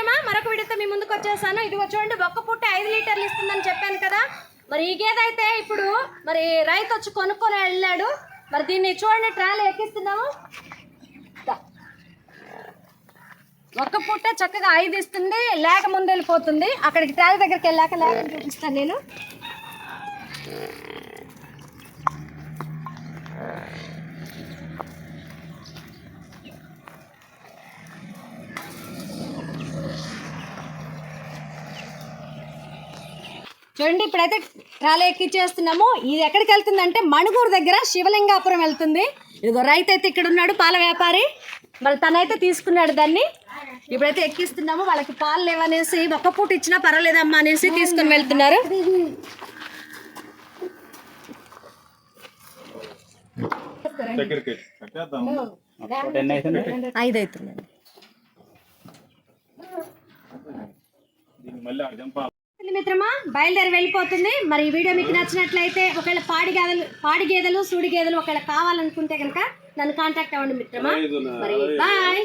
మిత్రమా మరొక వీడియోతో మీ ముందుకు వచ్చేసాను. ఇదిగో చూడండి ఒక్క పుట్ట ఐదు లీటర్లు ఇస్తుందని చెప్పాను కదా. మరి ఈ గేదె అయితే ఇప్పుడు మరి రైతు వచ్చి కొనుక్కొని వెళ్ళాడు మరి దీన్ని చూడండి ట్రాలీ ఎక్కిస్తున్నాము. ఒక్క పుట్ట చక్కగా ఐదు ఇస్తుంది లేక ముందు వెళ్ళిపోతుంది. అక్కడికి ట్రాలీ దగ్గరికి వెళ్ళాక లేక చూపిస్తాను నేను. చూడండి ఇప్పుడైతే ట్రాలీ ఎక్కిచ్చేస్తున్నాము. ఇది ఎక్కడికి వెళ్తుందంటే మణుగూరు దగ్గర శివలింగాపురం వెళ్తుంది. ఇదిగో రైతు అయితే ఇక్కడ ఉన్నాడు పాల వ్యాపారి. మరి తనైతే తీసుకున్నాడు దాన్ని. ఇప్పుడైతే ఎక్కిస్తున్నాము వాళ్ళకి పాలు లేవనేసి ఒక్క పూట ఇచ్చినా పర్వాలేదమ్మా అనేసి తీసుకుని వెళ్తున్నారు. ఐదు అవుతుందండి మిత్రమా? బయలుదేరి వెళ్ళిపోతుంది. మరి ఈ వీడియో మీకు నచ్చినట్లయితే ఒకవేళ పాడి గేదెలు పాడి గేదెలు సూడి గేదెలు ఒకవేళ కావాలనుకుంటే కనుక నన్ను కాంటాక్ట్ అవ్వండి మిత్రమా. మరి బాయ్.